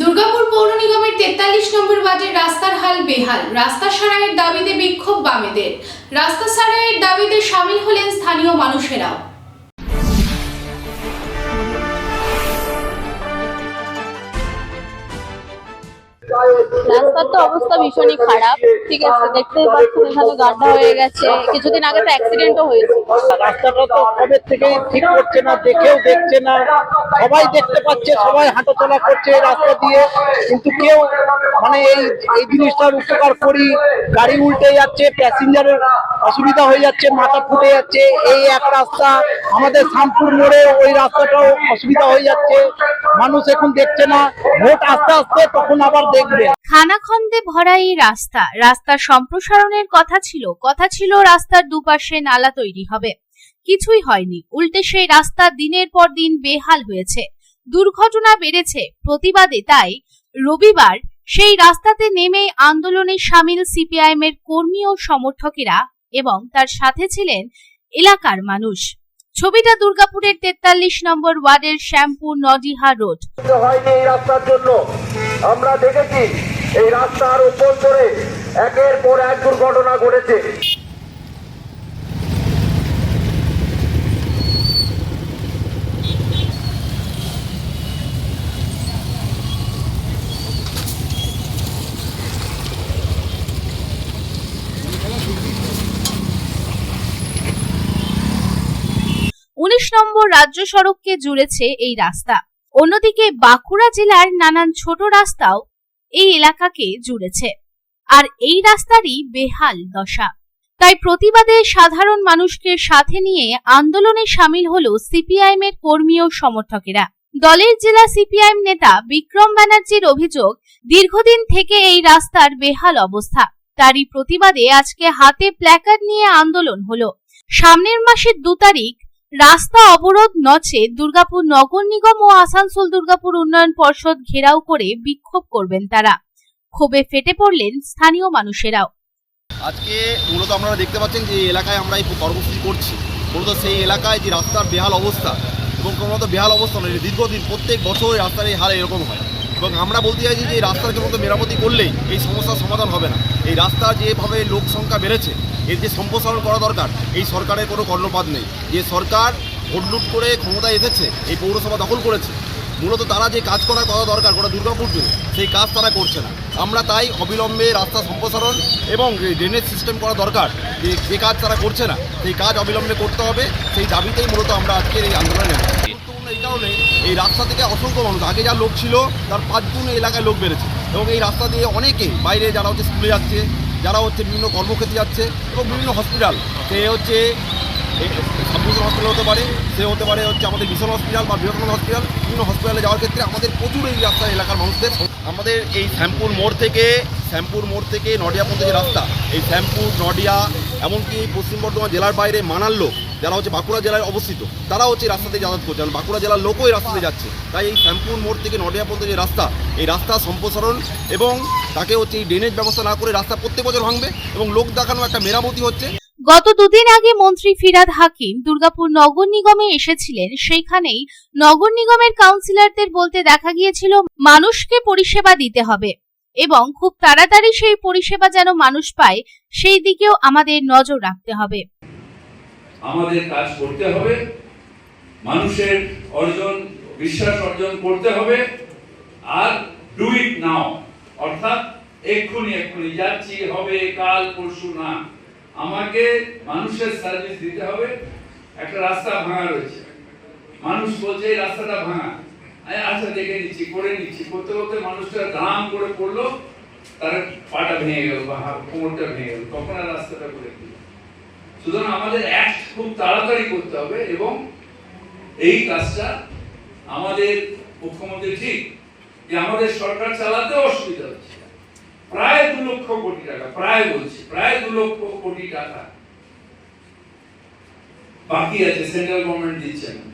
দুর্গাপুর পৌর নিগমের তেতাল্লিশ নম্বর ওয়ার্ডের রাস্তার হাল বেহাল। রাস্তা সারাইয়ের দাবিতে বিক্ষোভ বামেদের। রাস্তা সারাইয়ের দাবিতে সামিল হলেন স্থানীয় মানুষেরাও। রাস্তার তো অবস্থা ভীষণই খারাপ। ঠিক আছে, দেখতেই পাচ্ছেন, এখানে গাড্ডা হয়ে গেছে। কিছুদিন আগে তো অ্যাক্সিডেন্টও হয়েছে। রাস্তাটা তো কবে থেকে ঠিক করছে না, দেখেও দেখছে না। সবাই দেখতে পাচ্ছে, সবাই হাঁটাচলা করছে রাস্তা দিয়ে, কিন্তু কেউ মানে এই এই জিনিসটার উপকার করি। গাড়ি উল্টে যাচ্ছে, প্যাসেঞ্জারের অসুবিধা হয়ে যাচ্ছে, মাথা ফুটে যাচ্ছে। এই এক রাস্তা, আমাদের শামপুর মোড়ে ওই রাস্তাটাও অসুবিধা হয়ে যাচ্ছে। মানুষ এখন দেখছে না। ভোট আস্তে আস্তে তখন আবার দেখবে। খানাখন্দে ভরা এই রাস্তা, রাস্তার সম্প্রসারণের কথা ছিল। কথা ছিল, রাস্তার দুপাশে নালা তৈরি হবে। কিছুই হয়নি। উল্টে সেই রাস্তা দিনের পর দিন বেহাল হয়েছে। দুর্ঘটনা বেড়েছে। প্রতিবাদে তাই রবিবার সেই রাস্তাতে নেমে আন্দোলনে সামিল সিপিআইএম এর কর্মী ও সমর্থকেরা এবং তার সাথে ছিলেন এলাকার মানুষ। ছবিটা দুর্গাপুরের তেতাল্লিশ নম্বর ওয়ার্ডের শ্যামপুর নডিহা রোড। হয়নি এই রাস্তার জন্য। আমরা দেখেছি এই রাস্তার উপর ধরে একের পর এক দুর্ঘটনা ঘটেছে। উনিশ নম্বর রাজ্য সড়ককে জুড়েছে এই রাস্তা। অন্যদিকে বাঁকুড়া জেলার নানান ছোট রাস্তাও এই এলাকাকে জুড়েছে। আর এই রাস্তারই বেহাল দশা। তাই প্রতিবাদে সাধারণ মানুষকে সাথে নিয়ে আন্দোলনে সামিল হল সিপিআইএম এর কর্মী ও সমর্থকেরা। দলের জেলা সিপিআইএম নেতা বিক্রম ব্যানার্জির অভিযোগ, দীর্ঘদিন থেকে এই রাস্তার বেহাল অবস্থা। তারই প্রতিবাদে আজকে হাতে প্ল্যাকার্ড নিয়ে আন্দোলন হলো। সামনের মাসের দু তারিখ রাস্তা অবরোধ নচে দুর্গাপুর নগর নিগম ও আসানসোল দুর্গাপুর উন্নয়ন পর্ষদ ঘেরাও করে বিক্ষোভ করবেন তারা। ক্ষোভে ফেটে পড়লেন স্থানীয় মানুষেরাও। আজকে মূলত আপনারা দেখতে পাচ্ছেন যে এলাকায় আমরা এই কর্মসূচি করছি। মূলত সেই এলাকায় যে রাস্তার বেহাল অবস্থা এবং ক্রমাগত বেহাল অবস্থা নয় দীর্ঘদিন প্রত্যেক বছর রাস্তার এই হাল এরকম হয়। এবং আমরা বলতে চাইছি যে এই রাস্তার মতো মেরামতি করলেই এই সমস্যার সমাধান হবে না। এই রাস্তা যেভাবে লোক সংখ্যা বেড়েছে, এর যে সম্প্রসারণ করা দরকার, এই সরকারের কোনো কর্ণপাত নেই। যে সরকার ভোট লুট করে ক্ষমতায় এসেছে, এই পৌরসভা দখল করেছে, মূলত তারা যে কাজ করার কথা দরকার গোটা দুর্গাপুর জুড়ে, সেই কাজ তারা করছে না। আমরা তাই অবিলম্বে রাস্তা সম্প্রসারণ এবং ড্রেনেজ সিস্টেম করা দরকার, যে যে কাজ তারা করছে না, সেই কাজ অবিলম্বে করতে হবে। সেই দাবিতেই মূলত আমরা আজকের এই আন্দোলনে গুরুত্বপূর্ণ এই কারণে এই রাস্তা থেকে অসংখ্য মানুষ, আগে যা লোক ছিল, তার পাঁচ গুণ এই এলাকায় লোক বেড়েছে। এবং এই রাস্তা দিয়ে অনেকে বাইরে যারা হচ্ছে স্কুলে যাচ্ছে, যারা হচ্ছে বিভিন্ন কর্মক্ষেত্রে যাচ্ছে, এবং বিভিন্ন হসপিটাল সে হচ্ছে সাবমিশন হসপিটাল হতে পারে, সে হতে পারে হচ্ছে আমাদের মিশন হসপিটাল বা বৃহত্তম হসপিটাল বিভিন্ন হসপিটালে যাওয়ার ক্ষেত্রে আমাদের প্রচুর এই রাস্তা এলাকার মানুষদের আমাদের এই শ্যামপুর মোড় থেকে, শ্যামপুর মোড় থেকে নডিয়া পর্যন্ত যে রাস্তা, এই শ্যামপুর, নডিয়া, এমনকি পশ্চিম বর্ধমান জেলার বাইরে মানার লোক যারা হচ্ছে বাঁকুড়া জেলায় অবস্থিত, তারা হচ্ছে রাস্তাতে যাতায়াত করছে। কারণ বাঁকুড়া জেলার লোকও এই রাস্তাতে যাচ্ছে। তাই এই শ্যামপুর মোড় থেকে নডিয়া পর্যন্ত যে রাস্তা, এই রাস্তা সম্প্রসারণ এবং তাকে হচ্ছে এই ড্রেনেজ ব্যবস্থা না করে রাস্তা প্রত্যেক বছর ভাঙবে এবং লোক দেখানো একটা মেরামতি হচ্ছে। গত দুদিন আগে মন্ত্রী ফিরাদ হাকিম দুর্গাপুর নগর নিগমে এসেছিলেন। সেইখানেই নগর নিগমের কাউন্সিলরদের বলতে দেখা গিয়েছিল, মানুষকে পরিষেবা দিতে হবে এবং খুব তাড়াতাড়ি সেই পরিষেবা যেন মানুষ পায়, সেই দিকেও আমাদের নজর রাখতে হবে। আমাদের কাজ করতে হবে। মানুষের অর্জন, বিশ্বাস অর্জন করতে হবে। আর ডু ইট নাও অর্থাৎ এক্ষুনি এক্ষুনি, যাচ্ছি, হবে, কাল, পরশু, না। আমাকে মানুষের সার্ভিস দিতে হবে। একটা রাস্তা ভাঙা রয়েছে। মানুষ বলছে, এই রাস্তাটা ভাঙা। আচ্ছা দেখে নিচ্ছি, করে নিচ্ছি। করতে করতে মানুষটা দাম করে পড়ল, তার পাটা ভেঙে গেল, বা কোমরটা ভেঙে গেল। তখন আর রাস্তাটা করে দিল সুতরাং আমাদের অ্যাক্ট খুব তাড়াতাড়ি করতে হবে এবং এই কাজটা আমাদের মুখ্যমন্ত্রী ঠিক যে আমাদের সরকার চালাতে অসুবিধা হচ্ছে। প্রায় দু লক্ষ কোটি টাকা, প্রায় বলছি, প্রায় দু লক্ষ কোটি টাকা বাকি আছে সেন্ট্রাল গভর্নমেন্ট দিচ্ছে না।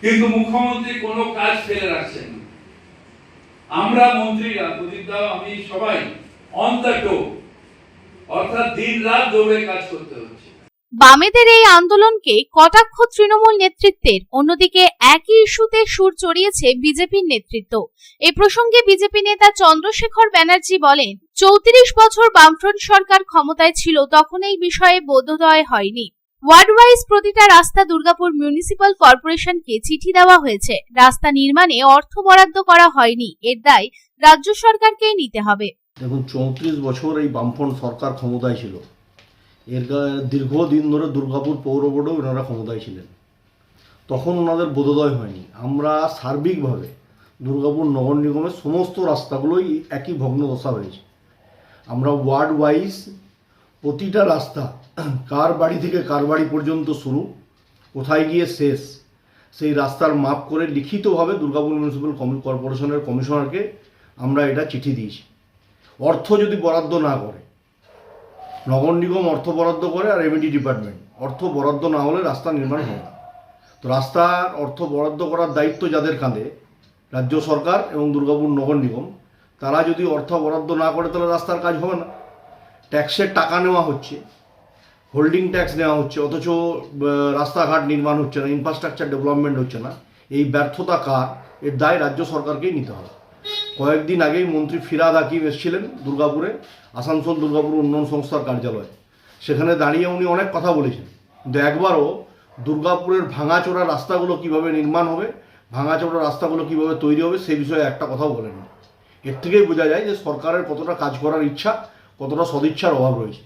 কিন্তু মুখ্যমন্ত্রী কোনো কাজ ফেলে রাখছেন না। আমরা মন্ত্রীরা প্রদীপ আমি সবাই অন দ্য টো অর্থাৎ দিন রাত দৌড়ে কাজ করতে হচ্ছে। বামেদের এই আন্দোলনকে কটাক্ষ তৃণমূল নেতৃত্বের? অন্যদিকে একই ইস্যুতে সুর চড়িয়েছে বিজেপির নেতৃত্ব। এ প্রসঙ্গে বিজেপি নেতা চন্দ্রশেখর ব্যানার্জি বলেন, চৌত্রিশ বছর বামফ্রন্ট সরকার ক্ষমতায় ছিল, তখন এই বিষয়ে বোধোদয় হয়নি। ওয়ার্ড ওয়াইজ প্রতিটা রাস্তা দুর্গাপুর মিউনিসিপাল কর্পোরেশনকে চিঠি দেওয়া হয়েছে। রাস্তা নির্মাণে অর্থ বরাদ্দ করা হয়নি। এর দায় রাজ্য সরকারকেই নিতে হবে। দেখুন, চৌত্রিশ বছর এই বামফ্রন্ট সরকার ক্ষমতায় ছিল। এর দীর্ঘদিন ধরে দুর্গাপুর পৌর বোর্ডেও ওনারা ক্ষমতায় ছিলেন। তখন ওনাদের বোধোদয় হয়নি। আমরা সার্বিকভাবে দুর্গাপুর নগর নিগমের সমস্ত রাস্তাগুলোই একই ভগ্নদশা হয়েছে। আমরা ওয়ার্ড ওয়াইজ প্রতিটা রাস্তা, কার বাড়ি থেকে কার বাড়ি পর্যন্ত শুরু, কোথায় গিয়ে শেষ, সেই রাস্তার মাপ করে লিখিতভাবে দুর্গাপুর মিউনিসিপ্যাল কর্পোরেশনের কমিশনারকে আমরা এটা চিঠি দিয়েছি। অর্থ যদি বরাদ্দ না করে, নগর নিগম অর্থ বরাদ্দ করে আর এমইডি ডিপার্টমেন্ট অর্থ বরাদ্দ না হলে রাস্তা নির্মাণ হয় না। তো রাস্তার অর্থ বরাদ্দ করার দায়িত্ব যাদের কাঁধে, রাজ্য সরকার এবং দুর্গাপুর নগর নিগম, তারা যদি অর্থ বরাদ্দ না করে তাহলে রাস্তার কাজ হবে না। ট্যাক্সের টাকা নেওয়া হচ্ছে হোল্ডিং ট্যাক্স নেওয়া হচ্ছে, অথচ রাস্তাঘাট নির্মাণ হচ্ছে না ইনফ্রাস্ট্রাকচার ডেভেলপমেন্ট হচ্ছে না। এই ব্যর্থতা কার? এর দায় রাজ্য সরকারকেই নিতে হবে। কয়েকদিন আগেই মন্ত্রী ফিরাদ হাকিম এসেছিলেন দুর্গাপুরে, আসানসোল দুর্গাপুর উন্নয়ন সংস্থার কার্যালয়ে। সেখানে দাঁড়িয়ে উনি অনেক কথা বলেছেন। কিন্তু একবারও দুর্গাপুরের ভাঙাচোরা রাস্তাগুলো কীভাবে নির্মাণ হবে, ভাঙাচোরা রাস্তাগুলো কীভাবে তৈরি হবে সে বিষয়ে একটা কথাও বলেননি এর থেকেই বোঝা যায় যে সরকারের কতটা কাজ করার ইচ্ছা, কতটা সদিচ্ছার অভাব রয়েছে।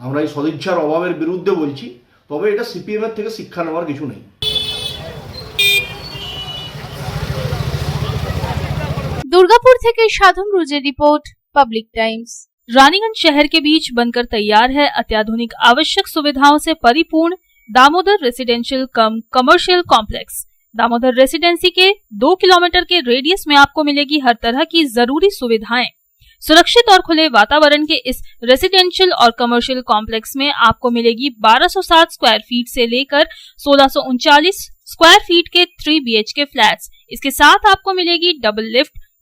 আমরা এই সদিচ্ছার অভাবের বিরুদ্ধে বলছি, তবে এটা সিপিএমের থেকে শিক্ষা নেওয়ার কিছু নেই। দুর্গাপুর থেকে সাধন রুজের রিপোর্ট পাবলিক টাইমস रानीगंज शहर के बीच बनकर तैयार है अत्याधुनिक आवश्यक सुविधाओं से परिपूर्ण Damodar residential cum commercial complex Damodar residency के दो किलोमीटर के रेडियस में आपको मिलेगी हर तरह की जरूरी सुविधाएं सुरक्षित और खुले वातावरण के इस रेसिडेंशियल और कमर्शियल कॉम्प्लेक्स में आपको मिलेगी 1260 स्क्वायर फीट से लेकर सोलह स्क्वायर फीट के थ्री बी के फ्लैट्स इसके साथ आपको मिलेगी डबल लिफ्ट